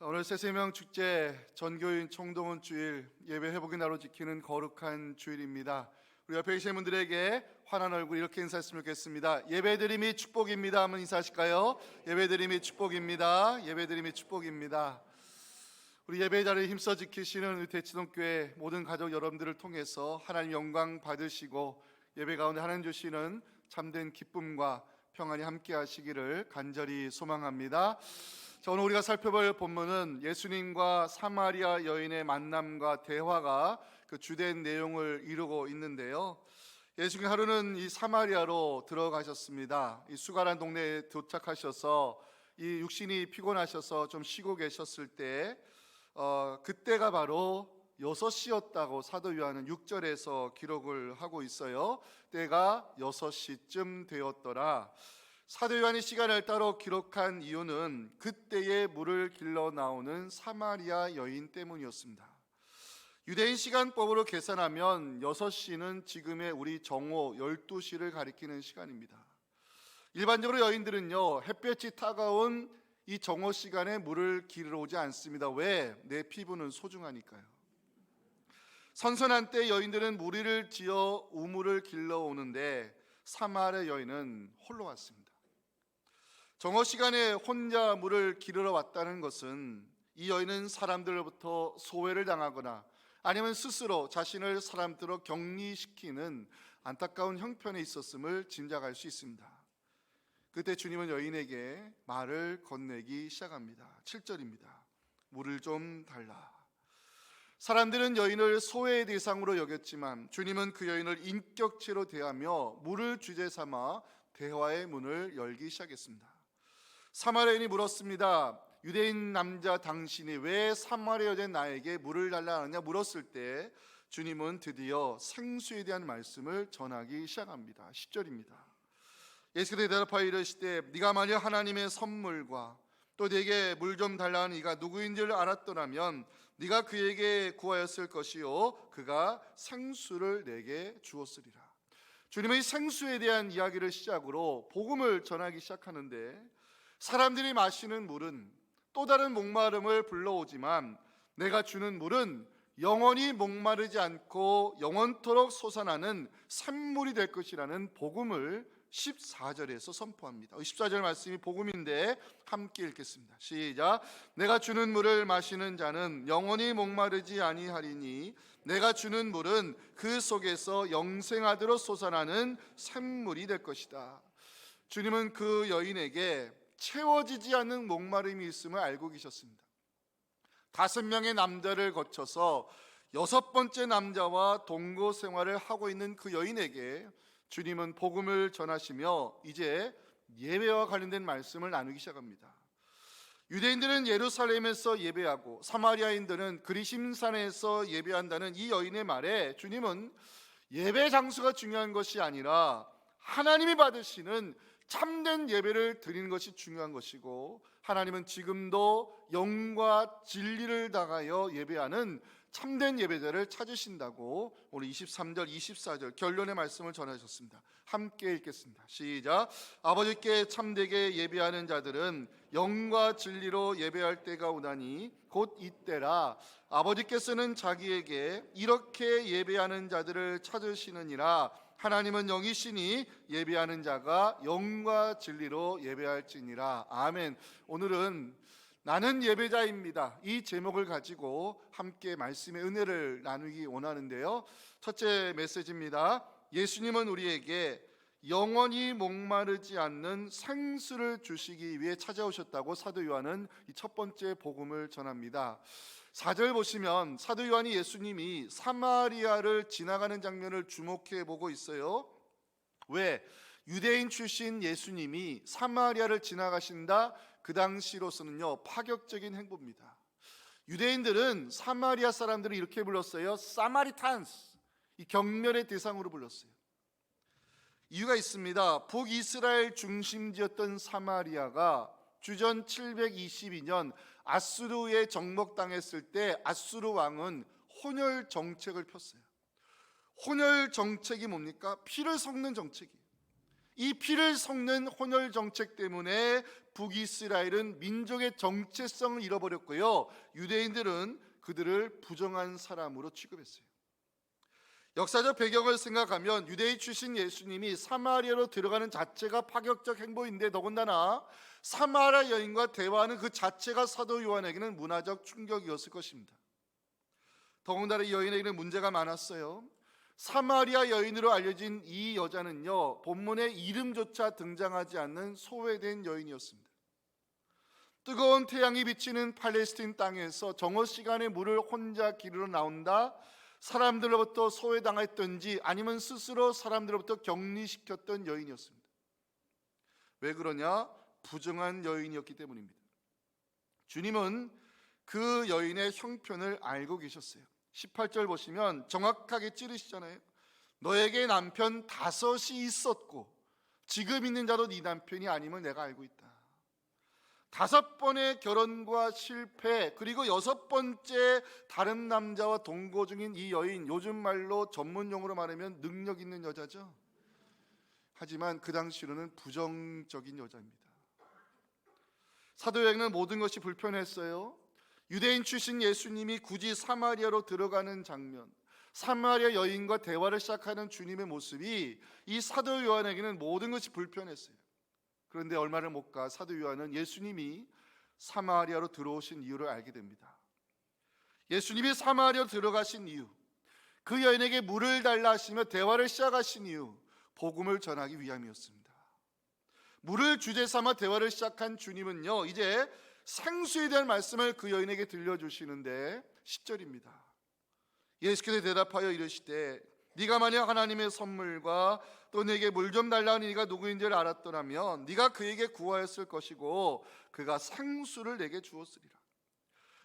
오늘 새세명 축제 전교인 총동원 주일 예배 회복의 날로 지키는 거룩한 주일입니다. 우리 옆에 계신 분들에게 환한 얼굴 이렇게 인사했으면 좋겠습니다. 예배드림이 축복입니다. 한번 인사하실까요? 예배드림이 축복입니다. 예배드림이 축복입니다. 우리 예배 자리를 힘써 지키시는 우리 대치동교회 모든 가족 여러분들을 통해서 하나님 영광 받으시고 예배 가운데 하나님 주시는 참된 기쁨과 평안이 함께 하시기를 간절히 소망합니다. 자, 오늘 우리가 살펴볼 본문은 예수님과 사마리아 여인의 만남과 대화가 그 주된 내용을 이루고 있는데요. 예수님 하루는 이 사마리아로 들어가셨습니다. 이 수가란 동네에 도착하셔서 이 육신이 피곤하셔서 좀 쉬고 계셨을 때 어, 그때가 바로 여섯 시였다고 사도 요한은 6절에서 기록을 하고 있어요. 때가 여섯 시쯤 되었더라. 사도 요한이 시간을 따로 기록한 이유는 그때의 물을 길러 나오는 사마리아 여인 때문이었습니다. 유대인 시간법으로 계산하면 6시는 지금의 우리 정오 12시를 가리키는 시간입니다. 일반적으로 여인들은요, 햇볕이 타가운 이 정오 시간에 물을 길러 오지 않습니다. 왜? 내 피부는 소중하니까요. 선선한 때 여인들은 무리를 지어 우물을 길러 오는데 사마리아 여인은 홀로 왔습니다. 정오 시간에 혼자 물을 기르러 왔다는 것은 이 여인은 사람들로부터 소외를 당하거나 아니면 스스로 자신을 사람들로 격리시키는 안타까운 형편에 있었음을 짐작할 수 있습니다. 그때 주님은 여인에게 말을 건네기 시작합니다. 7절입니다. 물을 좀 달라. 사람들은 여인을 소외의 대상으로 여겼지만 주님은 그 여인을 인격체로 대하며 물을 주제 삼아 대화의 문을 열기 시작했습니다. 사마리아인이 물었습니다. 유대인 남자 당신이 왜 사마리아 여자 나에게 물을 달라 하느냐 물었을 때 주님은 드디어 생수에 대한 말씀을 전하기 시작합니다. 10절입니다. 예수께서 대답하여 이르시되 네가 만일 하나님의 선물과 또 네게 물 좀 달라는 이가 누구인지를 알았더라면 네가 그에게 구하였을 것이요 그가 생수를 내게 주었으리라. 주님의 생수에 대한 이야기를 시작으로 복음을 전하기 시작하는데 사람들이 마시는 물은 또 다른 목마름을 불러오지만 내가 주는 물은 영원히 목마르지 않고 영원토록 솟아나는 샘물이 될 것이라는 복음을 14절에서 선포합니다. 14절 말씀이 복음인데 함께 읽겠습니다. 시작. 내가 주는 물을 마시는 자는 영원히 목마르지 아니하리니 내가 주는 물은 그 속에서 영생하도록 솟아나는 샘물이 될 것이다. 주님은 그 여인에게 채워지지 않는 목마름이 있음을 알고 계셨습니다. 다섯 명의 남자를 거쳐서 여섯 번째 남자와 동거 생활을 하고 있는 그 여인에게 주님은 복음을 전하시며 이제 예배와 관련된 말씀을 나누기 시작합니다. 유대인들은 예루살렘에서 예배하고 사마리아인들은 그리심산에서 예배한다는 이 여인의 말에 주님은 예배 장소가 중요한 것이 아니라 하나님이 받으시는 참된 예배를 드리는 것이 중요한 것이고 하나님은 지금도 영과 진리를 다하여 예배하는 참된 예배자를 찾으신다고 오늘 23절, 24절 결론의 말씀을 전하셨습니다. 함께 읽겠습니다. 시작. 아버지께 참되게 예배하는 자들은 영과 진리로 예배할 때가 오나니 곧 이때라 아버지께서는 자기에게 이렇게 예배하는 자들을 찾으시느니라 하나님은 영이시니 예배하는 자가 영과 진리로 예배할지니라. 아멘. 오늘은 나는 예배자입니다. 이 제목을 가지고 함께 말씀의 은혜를 나누기 원하는데요. 첫째 메시지입니다. 예수님은 우리에게 영원히 목마르지 않는 생수를 주시기 위해 찾아오셨다고 사도 요한은 이 첫 번째 복음을 전합니다. 4절 보시면 사도 요한이 예수님이 사마리아를 지나가는 장면을 주목해 보고 있어요. 왜? 유대인 출신 예수님이 사마리아를 지나가신다 그 당시로서는요 파격적인 행보입니다. 유대인들은 사마리아 사람들을 이렇게 불렀어요. 사마리탄스 이 경멸의 대상으로 불렀어요. 이유가 있습니다. 북이스라엘 중심지였던 사마리아가 주전 722년 아수르에 정복당했을 때 아수르 왕은 혼혈 정책을 폈어요. 혼혈 정책이 뭡니까? 피를 섞는 정책이에요. 이 피를 섞는 혼혈 정책 때문에 북이스라엘은 민족의 정체성을 잃어버렸고요. 유대인들은 그들을 부정한 사람으로 취급했어요. 역사적 배경을 생각하면 유대인 출신 예수님이 사마리아로 들어가는 자체가 파격적 행보인데 더군다나 사마리아 여인과 대화하는 그 자체가 사도 요한에게는 문화적 충격이었을 것입니다. 더군다나 이 여인에게는 문제가 많았어요. 사마리아 여인으로 알려진 이 여자는요, 본문에 이름조차 등장하지 않는 소외된 여인이었습니다. 뜨거운 태양이 비치는 팔레스틴 땅에서 정오 시간에 물을 혼자 기르러 나온다. 사람들로부터 소외당했던지 아니면 스스로 사람들로부터 격리시켰던 여인이었습니다. 왜 그러냐? 부정한 여인이었기 때문입니다. 주님은 그 여인의 형편을 알고 계셨어요. 18절 보시면 정확하게 찌르시잖아요. 너에게 남편 다섯이 있었고 지금 있는 자도 네 남편이 아님을 내가 알고 있다. 다섯 번의 결혼과 실패 그리고 여섯 번째 다른 남자와 동거 중인 이 여인 요즘 말로 전문 용어로 말하면 능력 있는 여자죠. 하지만 그 당시로는 부정적인 여자입니다. 사도행은 모든 것이 불편했어요. 유대인 출신 예수님이 굳이 사마리아로 들어가는 장면, 사마리아 여인과 대화를 시작하는 주님의 모습이 이 사도 요한에게는 모든 것이 불편했어요. 그런데 얼마를 못 가 사도 요한은 예수님이 사마리아로 들어오신 이유를 알게 됩니다. 예수님이 사마리아로 들어가신 이유, 그 여인에게 물을 달라 하시며 대화를 시작하신 이유, 복음을 전하기 위함이었습니다. 물을 주제 삼아 대화를 시작한 주님은요, 이제 생수에 대한 말씀을 그 여인에게 들려주시는데 10절입니다. 예수께서 대답하여 이르시되 네가 만약 하나님의 선물과 또 내게 물 좀 달라는 이가 누구인지를 알았더라면 네가 그에게 구하였을 것이고 그가 생수를 내게 주었으리라.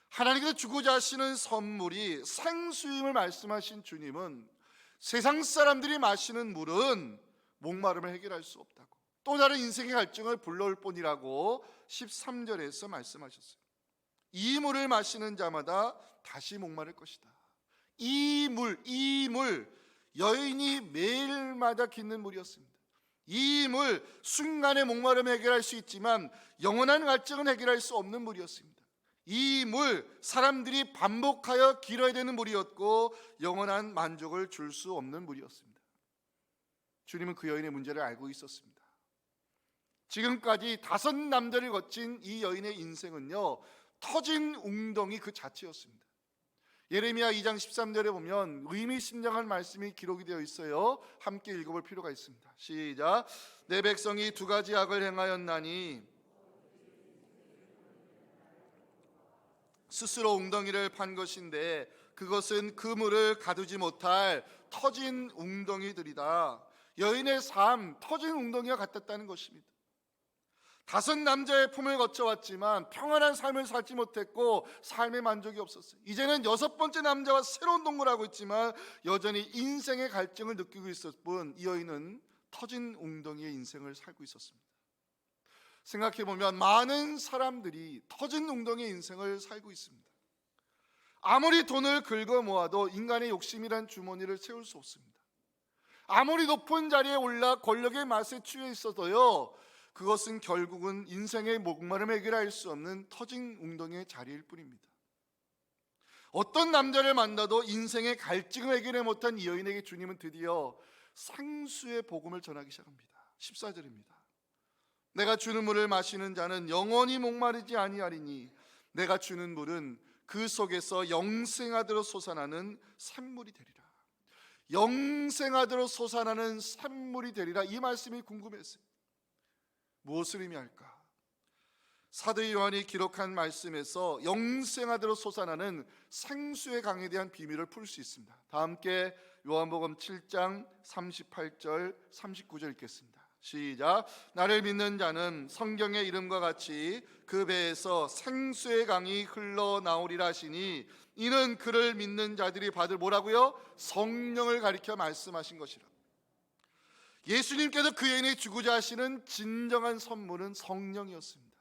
하나님께서 주고자 하시는 선물이 생수임을 말씀하신 주님은 세상 사람들이 마시는 물은 목마름을 해결할 수 없다고 또 다른 인생의 갈증을 불러올 뿐이라고 13절에서 말씀하셨어요. 이 물을 마시는 자마다 다시 목마를 것이다. 이 물, 이 물, 여인이 매일마다 깃는 물이었습니다. 이 물, 순간의 목마름을 해결할 수 있지만 영원한 갈증은 해결할 수 없는 물이었습니다. 이 물, 사람들이 반복하여 길어야 되는 물이었고 영원한 만족을 줄 수 없는 물이었습니다. 주님은 그 여인의 문제를 알고 있었습니다. 지금까지 다섯 남자를 거친 이 여인의 인생은요 터진 웅덩이 그 자체였습니다. 예레미야 2장 13절에 보면 의미심장한 말씀이 기록이 되어 있어요. 함께 읽어볼 필요가 있습니다. 시작. 내 백성이 두 가지 악을 행하였나니 스스로 웅덩이를 판 것인데 그것은 그물을 가두지 못할 터진 웅덩이들이다. 여인의 삶 터진 웅덩이와 같았다는 것입니다. 다섯 남자의 품을 거쳐왔지만 평안한 삶을 살지 못했고 삶의 만족이 없었어요. 이제는 여섯 번째 남자와 새로운 동거를 하고 있지만 여전히 인생의 갈증을 느끼고 있었을 뿐 이 여인은 터진 웅덩이의 인생을 살고 있었습니다. 생각해 보면 많은 사람들이 터진 웅덩이의 인생을 살고 있습니다. 아무리 돈을 긁어 모아도 인간의 욕심이란 주머니를 채울 수 없습니다. 아무리 높은 자리에 올라 권력의 맛에 취해 있어도요. 그것은 결국은 인생의 목마름 해결할 수 없는 터진 웅덩이의 자리일 뿐입니다. 어떤 남자를 만나도 인생의 갈증을 해결해 못한 이 여인에게 주님은 드디어 상수의 복음을 전하기 시작합니다. 14절입니다. 내가 주는 물을 마시는 자는 영원히 목마르지 아니하리니 내가 주는 물은 그 속에서 영생하도록 솟아나는 샘물이 되리라. 영생하도록 솟아나는 샘물이 되리라. 이 말씀이 궁금했어요. 무엇을 의미할까? 사도 요한이 기록한 말씀에서 영생하도록 솟아나는 생수의 강에 대한 비밀을 풀 수 있습니다. 다 함께 요한복음 7장 38절 39절 읽겠습니다. 시작. 나를 믿는 자는 성경의 이름과 같이 그 배에서 생수의 강이 흘러나오리라 하시니 이는 그를 믿는 자들이 받을 뭐라고요? 성령을 가리켜 말씀하신 것이라. 예수님께서 그 여인이 주고자 하시는 진정한 선물은 성령이었습니다.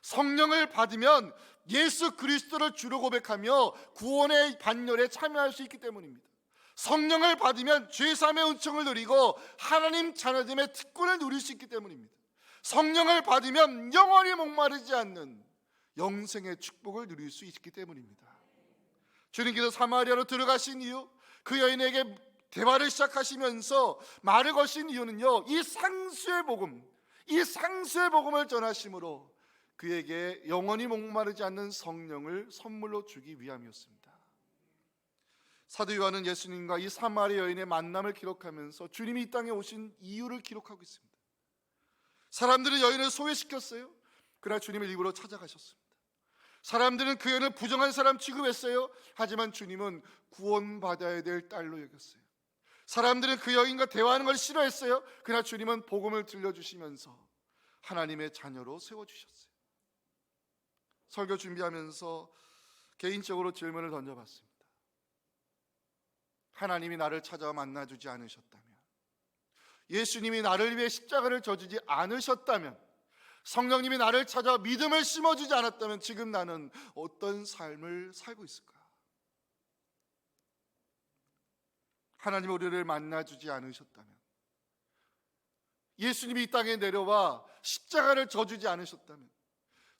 성령을 받으면 예수 그리스도를 주로 고백하며 구원의 반열에 참여할 수 있기 때문입니다. 성령을 받으면 죄 사함의 은총을 누리고 하나님 자녀됨의 특권을 누릴 수 있기 때문입니다. 성령을 받으면 영원히 목마르지 않는 영생의 축복을 누릴 수 있기 때문입니다. 주님께서 사마리아로 들어가신 이유, 그 여인에게 대화를 시작하시면서 말을 거신 이유는요, 이 상수의 복음, 이 상수의 복음을 전하심으로 그에게 영원히 목마르지 않는 성령을 선물로 주기 위함이었습니다. 사도 요한은 예수님과 이 사마리아 여인의 만남을 기록하면서 주님이 이 땅에 오신 이유를 기록하고 있습니다. 사람들은 여인을 소외시켰어요. 그러나 주님을 일부러 찾아가셨습니다. 사람들은 그 여인을 부정한 사람 취급했어요. 하지만 주님은 구원받아야 될 딸로 여겼어요. 사람들은 그 여인과 대화하는 걸 싫어했어요. 그러나 주님은 복음을 들려주시면서 하나님의 자녀로 세워주셨어요. 설교 준비하면서 개인적으로 질문을 던져봤습니다. 하나님이 나를 찾아와 만나주지 않으셨다면, 예수님이 나를 위해 십자가를 져주지 않으셨다면, 성령님이 나를 찾아 믿음을 심어주지 않았다면 지금 나는 어떤 삶을 살고 있을까? 하나님 우리를 만나주지 않으셨다면, 예수님이 이 땅에 내려와 십자가를 져주지 않으셨다면,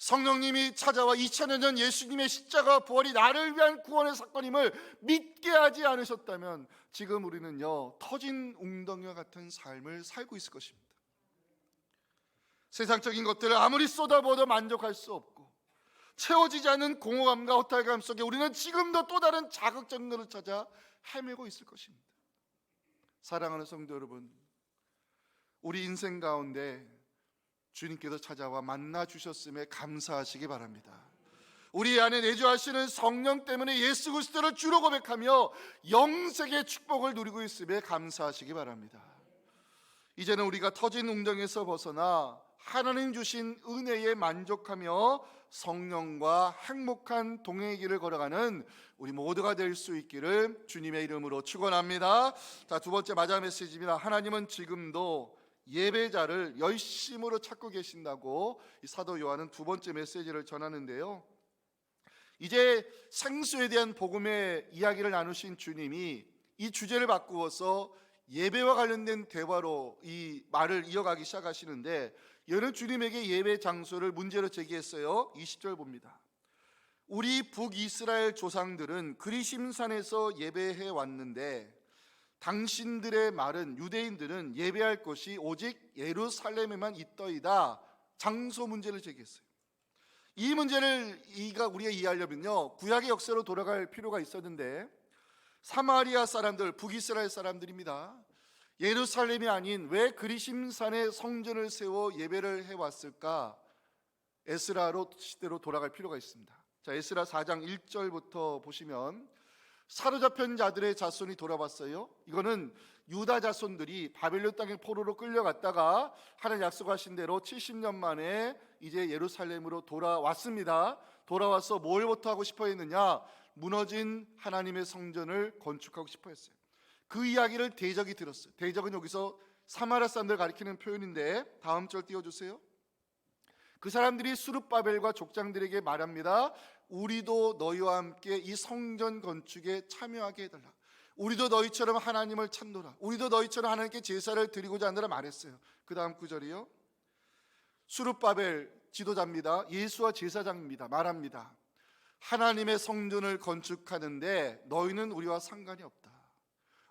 성령님이 찾아와 2000여 년 예수님의 십자가 부활이 나를 위한 구원의 사건임을 믿게 하지 않으셨다면 지금 우리는요 터진 웅덩이와 같은 삶을 살고 있을 것입니다. 세상적인 것들을 아무리 쏟아부어도 만족할 수 없고 채워지지 않는 공허감과 허탈감 속에 우리는 지금도 또 다른 자극적인 것을 찾아 헤매고 있을 것입니다. 사랑하는 성도 여러분, 우리 인생 가운데 주님께서 찾아와 만나 주셨음에 감사하시기 바랍니다. 우리 안에 내주하시는 성령 때문에 예수 그리스도를 주로 고백하며 영생의 축복을 누리고 있음에 감사하시기 바랍니다. 이제는 우리가 터진 웅덩에서 벗어나 하나님 주신 은혜에 만족하며 성령과 행복한 동행의 길을 걸어가는 우리 모두가 될 수 있기를 주님의 이름으로 축원합니다. 자, 두 번째 마지막 메시지입니다. 하나님은 지금도 예배자를 열심으로 찾고 계신다고 이 사도 요한은 두 번째 메시지를 전하는데요. 이제 생수에 대한 복음의 이야기를 나누신 주님이 이 주제를 바꾸어서 예배와 관련된 대화로 이 말을 이어가기 시작하시는데 여는 주님에게 예배 장소를 문제로 제기했어요. 20절 봅니다. 우리 북이스라엘 조상들은 그리심산에서 예배해 왔는데 당신들의 말은 유대인들은 예배할 것이 오직 예루살렘에만 있더이다. 장소 문제를 제기했어요. 이 문제를 이가 우리가 이해하려면요 구약의 역사로 돌아갈 필요가 있었는데 사마리아 사람들 북이스라엘 사람들입니다. 예루살렘이 아닌 왜 그리심산에 성전을 세워 예배를 해왔을까? 에스라로 시대로 돌아갈 필요가 있습니다. 자 에스라 4장 1절부터 보시면 사로잡힌 자들의 자손이 돌아왔어요. 이거는 유다 자손들이 바벨론 땅에 포로로 끌려갔다가 하나님 약속하신 대로 70년 만에 이제 예루살렘으로 돌아왔습니다. 돌아와서 뭘 부터 하고 싶어 했느냐? 무너진 하나님의 성전을 건축하고 싶어 했어요. 그 이야기를 대적이 들었어요. 대적은 여기서 사마라 사람들 가리키는 표현인데 다음 절 띄워 주세요. 그 사람들이 수르바벨과 족장들에게 말합니다. 우리도 너희와 함께 이 성전 건축에 참여하게 해달라. 우리도 너희처럼 하나님을 찾노라. 우리도 너희처럼 하나님께 제사를 드리고자 하느라 말했어요. 그 다음 구절이요. 수르바벨 지도자입니다. 예수와 제사장입니다. 말합니다. 하나님의 성전을 건축하는데 너희는 우리와 상관이 없다.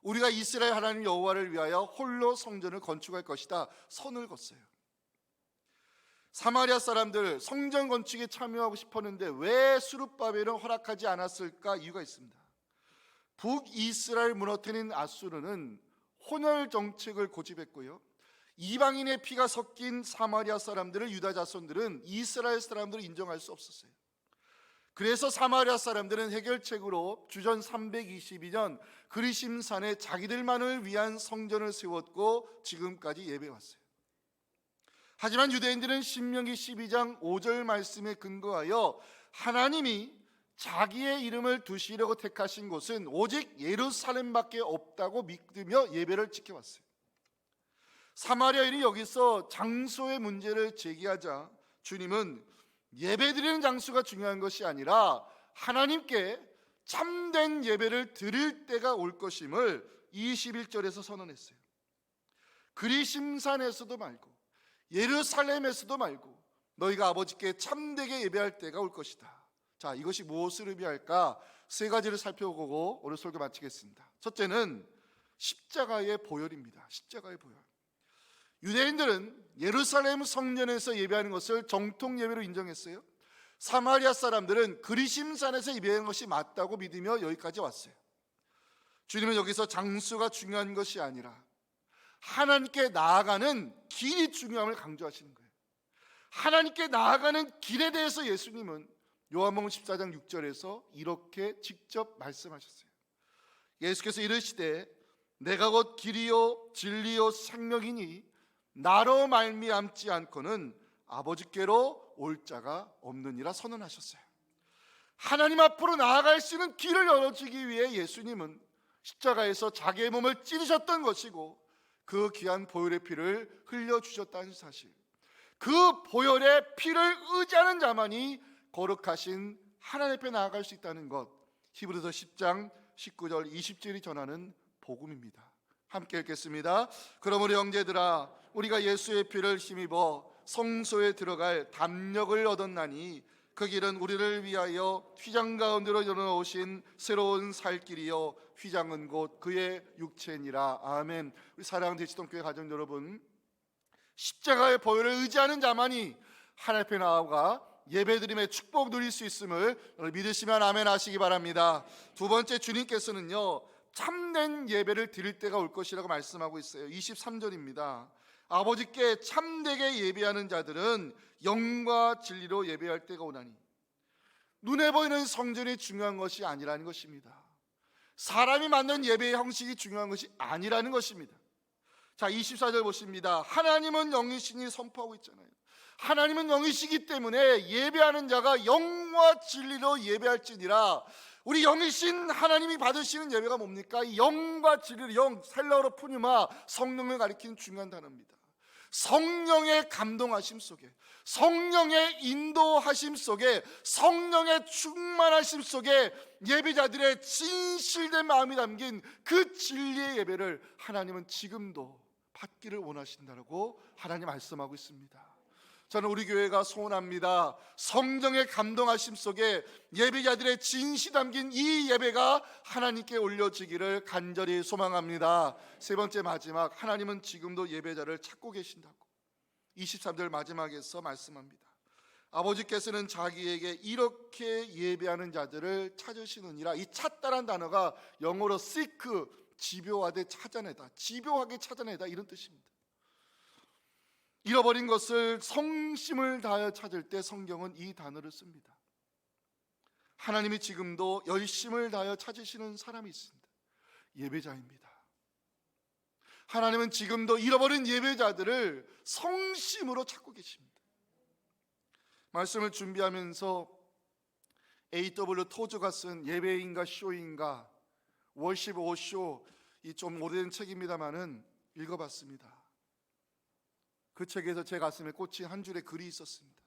우리가 이스라엘 하나님 여호와를 위하여 홀로 성전을 건축할 것이다. 선을 걷어요. 사마리아 사람들 성전 건축에 참여하고 싶었는데 왜 수르바벨은 허락하지 않았을까 이유가 있습니다. 북이스라엘 무너뜨린 아수르는 혼혈 정책을 고집했고요. 이방인의 피가 섞인 사마리아 사람들을 유다 자손들은 이스라엘 사람들을 인정할 수 없었어요. 그래서 사마리아 사람들은 해결책으로 주전 322년 그리심산에 자기들만을 위한 성전을 세웠고 지금까지 예배해 왔어요. 하지만 유대인들은 신명기 12장 5절 말씀에 근거하여 하나님이 자기의 이름을 두시려고 택하신 곳은 오직 예루살렘밖에 없다고 믿으며 예배를 지켜왔어요. 사마리아인이 여기서 장소의 문제를 제기하자 주님은 예배드리는 장소가 중요한 것이 아니라 하나님께 참된 예배를 드릴 때가 올 것임을 21절에서 선언했어요. 그리심산에서도 말고 예루살렘에서도 말고 너희가 아버지께 참되게 예배할 때가 올 것이다. 자, 이것이 무엇을 의미할까? 세 가지를 살펴보고 오늘 설교 마치겠습니다. 첫째는 십자가의 보혈입니다. 십자가의 보혈. 유대인들은 예루살렘 성전에서 예배하는 것을 정통 예배로 인정했어요. 사마리아 사람들은 그리심산에서 예배하는 것이 맞다고 믿으며 여기까지 왔어요. 주님은 여기서 장수가 중요한 것이 아니라 하나님께 나아가는 길이 중요함을 강조하시는 거예요. 하나님께 나아가는 길에 대해서 예수님은 요한복음 14장 6절에서 이렇게 직접 말씀하셨어요. 예수께서 이르시되 내가 곧 길이요 진리요 생명이니 나로 말미암지 않고는 아버지께로 올 자가 없느니라 선언하셨어요. 하나님 앞으로 나아갈 수 있는 길을 열어주기 위해 예수님은 십자가에서 자기의 몸을 찢으셨던 것이고 그 귀한 보혈의 피를 흘려 주셨다는 사실. 그 보혈의 피를 의지하는 자만이 거룩하신 하나님 앞에 나아갈 수 있다는 것. 히브리서 10장 19절 20절이 전하는 복음입니다. 함께 읽겠습니다. 그러므로 형제들아 우리가 예수의 피를 힘입어 성소에 들어갈 담력을 얻었나니 그 길은 우리를 위하여 휘장 가운데로 열어놓으신 새로운 살 길이요 휘장은 곧 그의 육체니라 아멘. 우리 사랑하는 대치동교회 가정 여러분 십자가의 보혈을 의지하는 자만이 하나님 앞에 나아가 예배드림의 축복 누릴 수 있음을 믿으시면 아멘 하시기 바랍니다. 두 번째 주님께서는요. 참된 예배를 드릴 때가 올 것이라고 말씀하고 있어요. 23절입니다. 아버지께 참되게 예배하는 자들은 영과 진리로 예배할 때가 오나니 눈에 보이는 성전이 중요한 것이 아니라는 것입니다. 사람이 만든 예배의 형식이 중요한 것이 아니라는 것입니다. 자, 24절 보십니다. 하나님은 영이시니 선포하고 있잖아요. 하나님은 영이시기 때문에 예배하는 자가 영과 진리로 예배할지니라. 우리 영이신 하나님이 받으시는 예배가 뭡니까? 이 영과 진리로 영, 셀러로 푸뉴마 성령을 가리키는 중요한 단어입니다. 성령의 감동하심 속에 성령의 인도하심 속에 성령의 충만하심 속에 예배자들의 진실된 마음이 담긴 그 진리의 예배를 하나님은 지금도 받기를 원하신다고 하나님 말씀하고 있습니다. 저는 우리 교회가 소원합니다. 성령의 감동하심 속에 예배자들의 진시 담긴 이 예배가 하나님께 올려지기를 간절히 소망합니다. 세 번째 마지막 하나님은 지금도 예배자를 찾고 계신다고 23절 마지막에서 말씀합니다. 아버지께서는 자기에게 이렇게 예배하는 자들을 찾으시느니라 이 찾다란 단어가 영어로 seek 집요하게 찾아내다 집요하게 찾아내다 이런 뜻입니다. 잃어버린 것을 성심을 다하여 찾을 때 성경은 이 단어를 씁니다. 하나님이 지금도 열심을 다하여 찾으시는 사람이 있습니다. 예배자입니다. 하나님은 지금도 잃어버린 예배자들을 성심으로 찾고 계십니다. 말씀을 준비하면서 A.W. 토즈가 쓴 예배인가 쇼인가 월십 오쇼 이 좀 오래된 책입니다만은 읽어봤습니다. 그 책에서 제 가슴에 꽂힌 한 줄의 글이 있었습니다.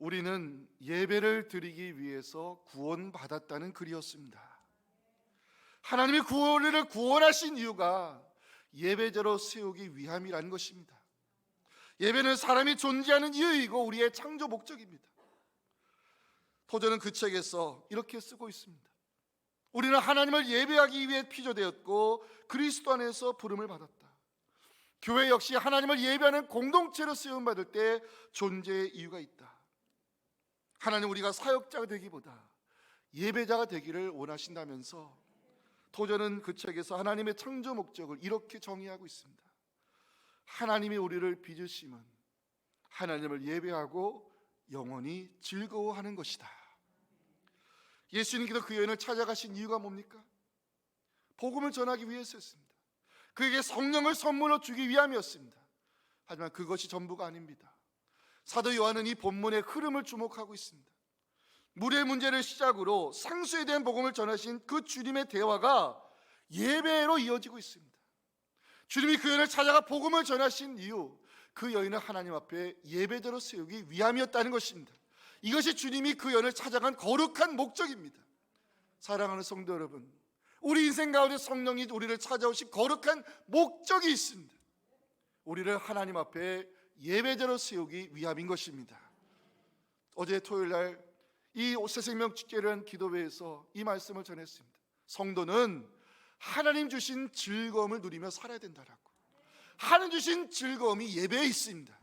우리는 예배를 드리기 위해서 구원받았다는 글이었습니다. 하나님이 구원을 구원하신 이유가 예배자로 세우기 위함이라는 것입니다. 예배는 사람이 존재하는 이유이고 우리의 창조 목적입니다. 토저는 그 책에서 이렇게 쓰고 있습니다. 우리는 하나님을 예배하기 위해 피조되었고 그리스도 안에서 부름을 받았다. 교회 역시 하나님을 예배하는 공동체로 세움 받을 때 존재의 이유가 있다. 하나님 우리가 사역자가 되기보다 예배자가 되기를 원하신다면서 토저는 그 책에서 하나님의 창조 목적을 이렇게 정의하고 있습니다. 하나님이 우리를 빚으심은 하나님을 예배하고 영원히 즐거워하는 것이다. 예수님께서 그 여인을 찾아가신 이유가 뭡니까? 복음을 전하기 위해서였습니다. 그에게 성령을 선물로 주기 위함이었습니다. 하지만 그것이 전부가 아닙니다. 사도 요한은 이 본문의 흐름을 주목하고 있습니다. 물의 문제를 시작으로 상수에 대한 복음을 전하신 그 주님의 대화가 예배로 이어지고 있습니다. 주님이 그 여인을 찾아가 복음을 전하신 이유, 그 여인을 하나님 앞에 예배대로 세우기 위함이었다는 것입니다. 이것이 주님이 그 여인을 찾아간 거룩한 목적입니다. 사랑하는 성도 여러분, 우리 인생 가운데 성령이 우리를 찾아오신 거룩한 목적이 있습니다. 우리를 하나님 앞에 예배자로 세우기 위함인 것입니다. 어제 토요일 날 이 새생명 축제를 기도회에서 이 말씀을 전했습니다. 성도는 하나님 주신 즐거움을 누리며 살아야 된다라고. 하나님 주신 즐거움이 예배에 있습니다.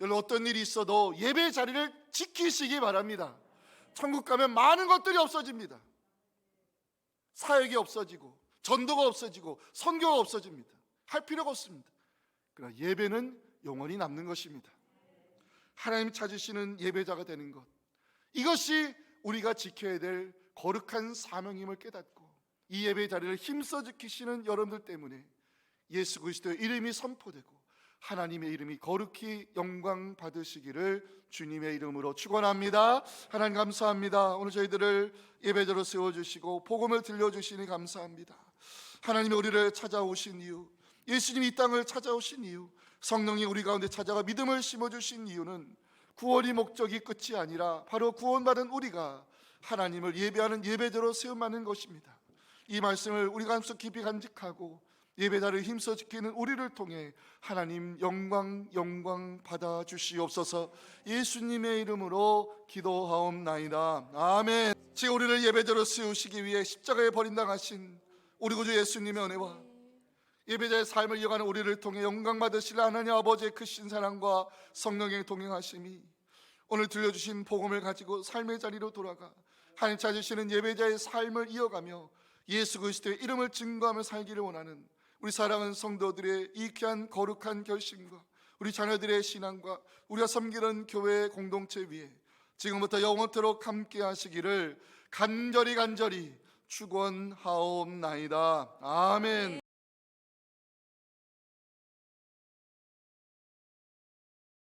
여러분 어떤 일이 있어도 예배 자리를 지키시기 바랍니다. 천국 가면 많은 것들이 없어집니다. 사역이 없어지고 전도가 없어지고 선교가 없어집니다. 할 필요가 없습니다. 그러나 예배는 영원히 남는 것입니다. 하나님 찾으시는 예배자가 되는 것. 이것이 우리가 지켜야 될 거룩한 사명임을 깨닫고 이 예배 자리를 힘써 지키시는 여러분들 때문에 예수 그리스도의 이름이 선포되고 하나님의 이름이 거룩히 영광 받으시기를 주님의 이름으로 축원합니다. 하나님 감사합니다. 오늘 저희들을 예배자로 세워 주시고 복음을 들려 주시니 감사합니다. 하나님이 우리를 찾아오신 이유, 예수님이 이 땅을 찾아오신 이유, 성령이 우리 가운데 찾아가 믿음을 심어 주신 이유는 구원이 목적이 끝이 아니라 바로 구원받은 우리가 하나님을 예배하는 예배자로 세움하는 것입니다. 이 말씀을 우리가 함께 깊이 간직하고 예배자를 힘써 지키는 우리를 통해 하나님 영광 영광 받아 주시옵소서. 예수님의 이름으로 기도하옵나이다. 아멘. 지금 우리를 예배자로 세우시기 위해 십자가에 버린 당하신 우리 구주 예수님의 은혜와 예배자의 삶을 이어가는 우리를 통해 영광 받으실 하나님 아버지의 크신 사랑과 성령의 동행하심이 오늘 들려주신 복음을 가지고 삶의 자리로 돌아가 하나님 찾으시는 예배자의 삶을 이어가며 예수 그리스도의 이름을 증거하며 살기를 원하는 우리 사랑하는 성도들의 이 귀한 거룩한 결심과 우리 자녀들의 신앙과 우리가 섬기는 교회 공동체 위에 지금부터 영원토록 함께 하시기를 간절히 간절히 축원하옵나이다. 아멘.